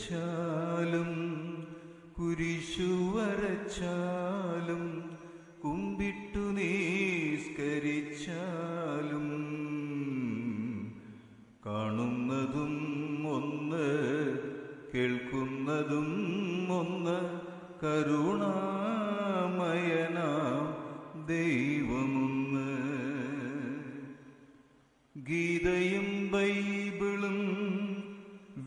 കുറിവരച്ചാലും കുരിശു വരച്ചാലും കുമ്പിട്ടു നീസ്കരിച്ചാലും കാണുന്നതും ഒന്ന് കേൾക്കുന്നതും ഒന്ന് കരുണാമയന ദൈവമൊന്ന്. ഗീതയും ബൈബിളും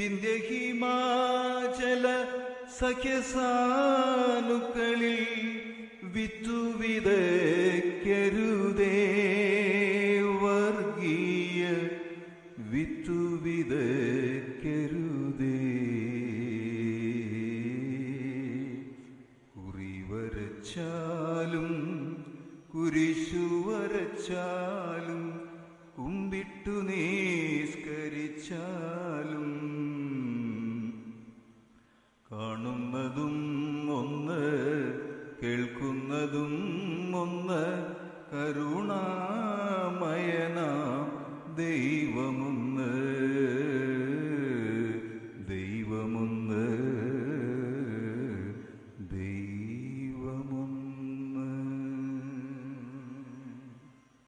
വിന്ധ്യഹിമാചല സഖ്യസാനുക്കളിൽ വിത്തുവിതയ്ക്കരുതേ വർഗീയ വിത്തുവിതയ്ക്കരുതേ കുറിവരച്ചാലും കുരിശു വരച്ചാലും കുമ്പിട്ടു നിസ്കരിച്ചാലും കേൾക്കുന്നതും ഒന്ന് കരുണാമയന ദൈവമൊന്ന്